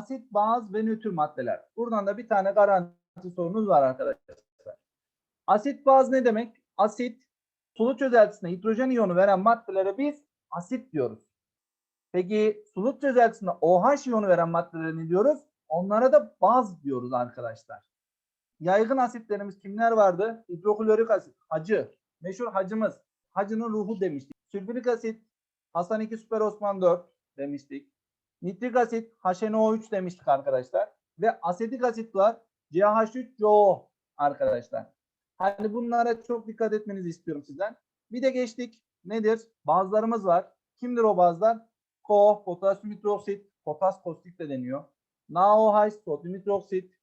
asit, baz ve nötr maddeler. Buradan da bir tane garanti sorunuz var arkadaşlar. Asit baz ne demek? Asit sulu çözeltisine hidrojen iyonu veren maddelere biz asit diyoruz. Peki sulu çözeltisine OH iyonu veren maddelere ne diyoruz? Onlara da baz diyoruz arkadaşlar. Yaygın asitlerimiz kimler vardı? Hidroklorik asit, hacı, meşhur hacımız, hacının ruhu demiştik. Sülfürik asit, Hasan 2 Süper Osman 4 demiştik. Nitrik asit, HNO3 demiştik arkadaşlar. Ve asetik asit var, CH3CO arkadaşlar. Hani bunlara çok dikkat etmenizi istiyorum sizden. Bir de geçtik. Nedir? Bazlarımız var. Kimdir o bazlar? Ko, potasyum hidroksit, potas kostik de deniyor. NaOH, sodyum hidroksit,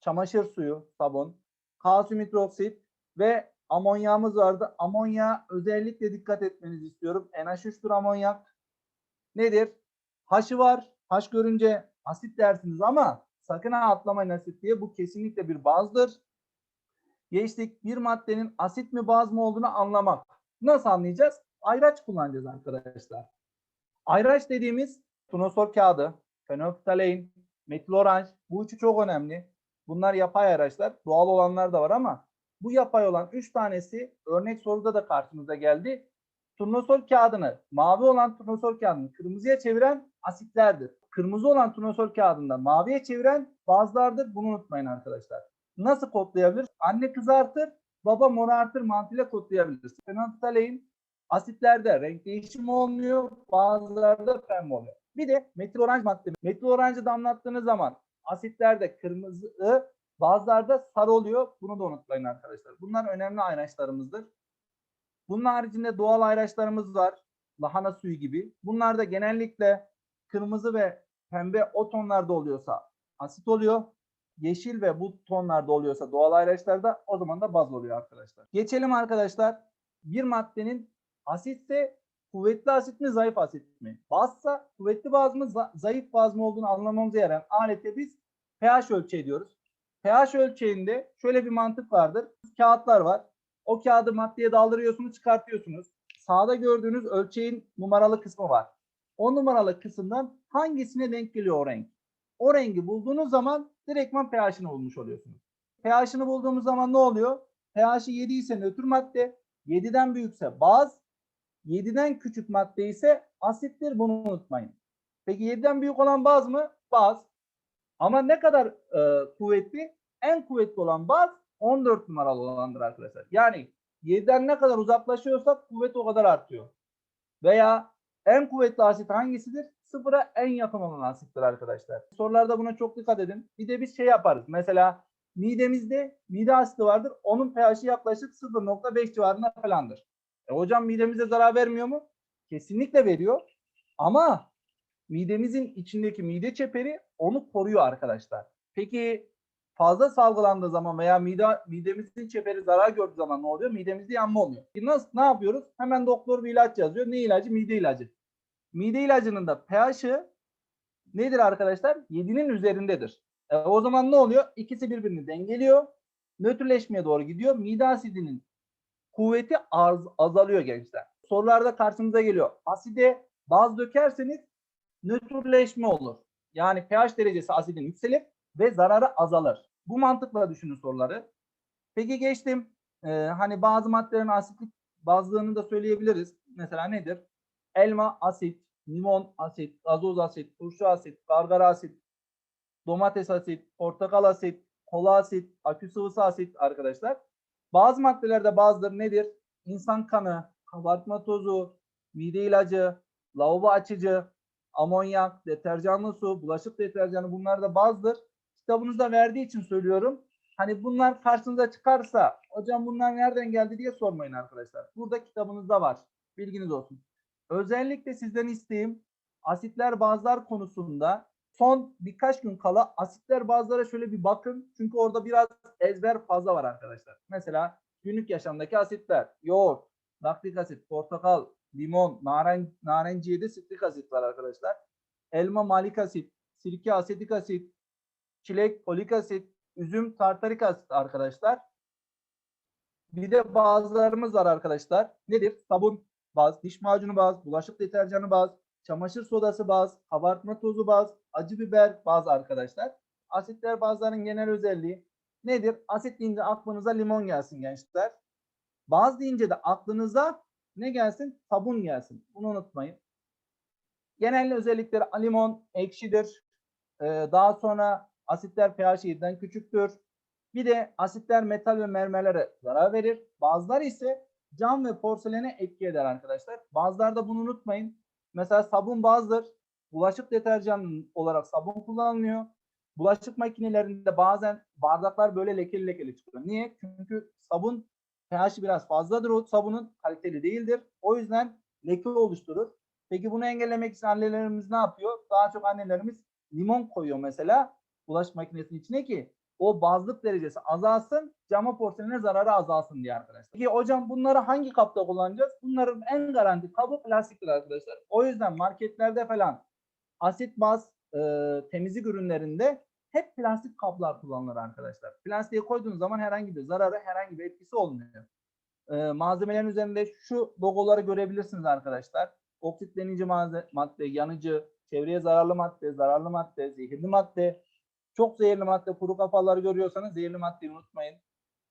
çamaşır suyu, sabun, kalsiyum hidroksit ve amonyağımız vardı. Amonya özellikle dikkat etmenizi istiyorum. NH3'tür amonyak. Nedir? Haşı var. Haş görünce asit dersiniz ama sakın ha atlamayın asit diye. Bu kesinlikle bir bazdır. Geçtik. Bir maddenin asit mi baz mı olduğunu anlamak. Nasıl anlayacağız? Ayraç kullanacağız arkadaşlar. Ayraç dediğimiz tunosol kağıdı, fenolftalein, metil oranj. Bu üçü çok önemli. Bunlar yapay araçlar. Doğal olanlar da var ama bu yapay olan 3 tanesi örnek soruda da karşımıza geldi. Turnusol kağıdını, mavi olan turnusol kağıdını kırmızıya çeviren asitlerdir. Kırmızı olan turnusol kağıdını da maviye çeviren bazlardır. Bunu unutmayın arkadaşlar. Nasıl kodlayabilir? Anne kızartır, baba morartır mantığıyla kodlayabiliriz. Fenolftalein asitlerde renk değişimi olmuyor, bazılarda pembe oluyor. Bir de metil oranj madde. Metil oranjı damlattığınız zaman asitlerde kırmızı, bazılarda sarı oluyor. Bunu da unutmayın arkadaşlar. Bunlar önemli ayraçlarımızdır. Bunun haricinde doğal ayraçlarımız var. Lahana suyu gibi. Bunlar da genellikle kırmızı ve pembe o tonlarda oluyorsa asit oluyor. Yeşil ve bu tonlarda oluyorsa doğal ayraçlarda o zaman da baz oluyor arkadaşlar. Geçelim arkadaşlar. Bir maddenin asitse kuvvetli asit mi zayıf asit mi? Bazsa kuvvetli baz mı za- zayıf baz mı olduğunu anlamamıza yarayan alete biz pH ölçeği diyoruz. pH ölçeğinde şöyle bir mantık vardır. Kağıtlar var. O kağıdı maddeye daldırıyorsunuz, çıkartıyorsunuz. Sağda gördüğünüz ölçeğin numaralı kısmı var. O numaralı kısımdan hangisine denk geliyor o renk? O rengi bulduğunuz zaman direktman pH'ini bulmuş oluyorsunuz. pH'ini bulduğumuz zaman ne oluyor? pH'i 7 ise nötr madde, 7'den büyükse baz, 7'den küçük madde ise asittir. Bunu unutmayın. Peki 7'den büyük olan baz mı? Baz. Ama ne kadar e, kuvvetli? En kuvvetli olan baz 14 numaralı olandır arkadaşlar. Yani 7'den ne kadar uzaklaşıyorsak kuvvet o kadar artıyor. Veya en kuvvetli asit hangisidir? Sıfıra en yakın olan asittir arkadaşlar. Sorularda buna çok dikkat edin. Bir de biz şey yaparız. Mesela midemizde mide asidi vardır. Onun pH'i yaklaşık 0.5 civarında falandır. E hocam midemize zarar vermiyor mu? Kesinlikle veriyor. Ama midemizin içindeki mide çeperi onu koruyor arkadaşlar. Peki fazla salgılandığı zaman veya mide, midemizin çeperi zarar gördüğü zaman ne oluyor? Midemizde yanma oluyor. E Nasıl, ne yapıyoruz? Hemen doktor bir ilaç yazıyor. Ne ilacı? Mide ilacı. Mide ilacının da pH'i nedir arkadaşlar? 7'nin üzerindedir. E, o zaman ne oluyor? İkisi birbirini dengeliyor. Nötrleşmeye doğru gidiyor. Mide asidinin kuvveti az, azalıyor gençler. Sorularda karşımıza geliyor. Aside baz dökerseniz nötrleşme olur. Yani pH derecesi asidin yükselir ve zararı azalır. Bu mantıkla düşünün soruları. Peki geçtim. Ee, hani bazı maddelerin asitlik bazılarını da söyleyebiliriz. Mesela nedir? Elma asit, limon asit, gazoz asit, turşu asit, gargara asit, domates asit, portakal asit, kola asit, akü sıvısı asit arkadaşlar. Bazı maddelerde bazıları nedir? İnsan kanı, kabartma tozu, mide ilacı, lavabo açıcı, amonyak, deterjanlı su, bulaşık deterjanı bunlar da bazıdır. Kitabınızda verdiği için söylüyorum. Hani bunlar karşınıza çıkarsa hocam bunlar nereden geldi diye sormayın arkadaşlar. Burada kitabınızda var. Bilginiz olsun. Özellikle sizden isteğim asitler bazlar konusunda son birkaç gün kala asitler bazlara şöyle bir bakın. Çünkü orada biraz ezber fazla var arkadaşlar. Mesela günlük yaşamdaki asitler, yoğurt, laktik asit, portakal, limon, naren, narenciyede sitrik asit var arkadaşlar. Elma malik asit, sirke asetik asit, çilek folik asit, üzüm tartarik asit arkadaşlar. Bir de bazılarımız var arkadaşlar. Nedir? Sabun baz, diş macunu baz, bulaşık deterjanı baz, çamaşır sodası baz, kabartma tozu baz, acı biber baz arkadaşlar. Asitler bazların genel özelliği nedir? Asit deyince aklınıza limon gelsin gençler. Baz deyince de aklınıza ne gelsin? Sabun gelsin. Bunu unutmayın. Genel özellikleri limon ekşidir. Ee, daha sonra asitler pH 7'den küçüktür. Bir de asitler metal ve mermerlere zarar verir. Bazıları ise cam ve porselene etki eder arkadaşlar. Bazılarda bunu unutmayın. Mesela sabun bazdır. Bulaşık deterjanı olarak sabun kullanılıyor. Bulaşık makinelerinde bazen bardaklar böyle lekeli lekeli çıkıyor. Niye? Çünkü sabun pH'i biraz fazladır o sabunun kaliteli değildir. O yüzden leke oluşturur. Peki bunu engellemek için annelerimiz ne yapıyor? Daha çok annelerimiz limon koyuyor mesela bulaşık makinesinin içine ki o bazlık derecesi azalsın, cama porseline zararı azalsın diye arkadaşlar. Peki hocam bunları hangi kapta kullanacağız? Bunların en garanti kabı plastiktir arkadaşlar. O yüzden marketlerde falan asit baz e, temizlik ürünlerinde hep plastik kaplar kullanılır arkadaşlar. Plastiğe koyduğunuz zaman herhangi bir zararı, herhangi bir etkisi olmuyor. E, malzemelerin üzerinde şu logoları görebilirsiniz arkadaşlar. Oksitlenici malze- madde, yanıcı, çevreye zararlı madde, zararlı madde, zehirli madde, çok zehirli madde, kuru kafaları görüyorsanız zehirli maddeyi unutmayın.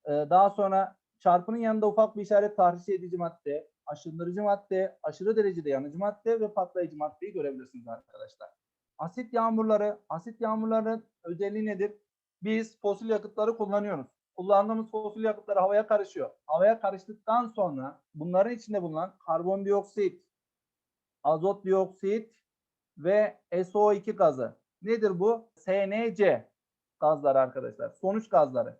Ee, daha sonra çarpının yanında ufak bir işaret tahriş edici madde, aşındırıcı madde, aşırı derecede yanıcı madde ve patlayıcı maddeyi görebilirsiniz arkadaşlar. Asit yağmurları, asit yağmurların özelliği nedir? Biz fosil yakıtları kullanıyoruz. Kullandığımız fosil yakıtları havaya karışıyor. Havaya karıştıktan sonra bunların içinde bulunan karbondioksit, azot dioksit ve SO2 gazı. Nedir bu? SNC gazları arkadaşlar. Sonuç gazları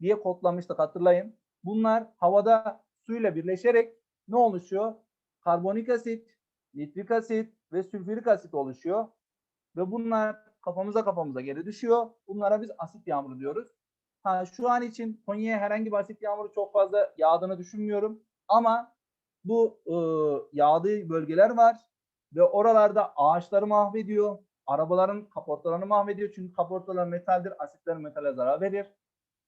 diye kodlamıştık hatırlayın. Bunlar havada suyla birleşerek ne oluşuyor? Karbonik asit, nitrik asit ve sülfürik asit oluşuyor. Ve bunlar kafamıza kafamıza geri düşüyor. Bunlara biz asit yağmuru diyoruz. Ha, şu an için Konya'ya herhangi bir asit yağmuru çok fazla yağdığını düşünmüyorum. Ama bu e, yağdığı bölgeler var ve oralarda ağaçları mahvediyor. Arabaların kaportalarını mahvediyor çünkü kaportalar metaldir, asitler metale zarar verir.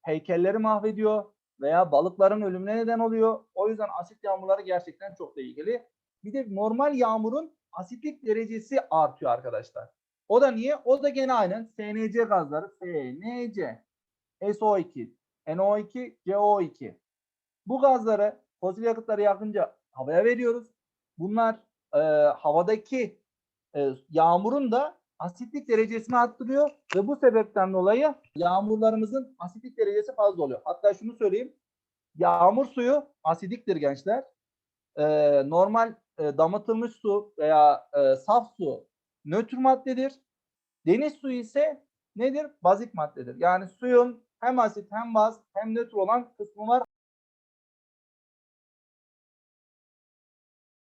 Heykelleri mahvediyor veya balıkların ölümüne neden oluyor. O yüzden asit yağmurları gerçekten çok tehlikeli. Bir de normal yağmurun asitlik derecesi artıyor arkadaşlar. O da niye? O da gene aynen SNC gazları. SNC, SO2, NO2, CO2. Bu gazları fosil yakıtları yakınca havaya veriyoruz. Bunlar e, havadaki e, yağmurun da asitlik derecesini arttırıyor ve bu sebepten dolayı yağmurlarımızın asitlik derecesi fazla oluyor. Hatta şunu söyleyeyim. Yağmur suyu asidiktir gençler. E, normal e, damıtılmış su veya e, saf su nötr maddedir. Deniz suyu ise nedir? Bazik maddedir. Yani suyun hem asit hem baz hem nötr olan kısmı var.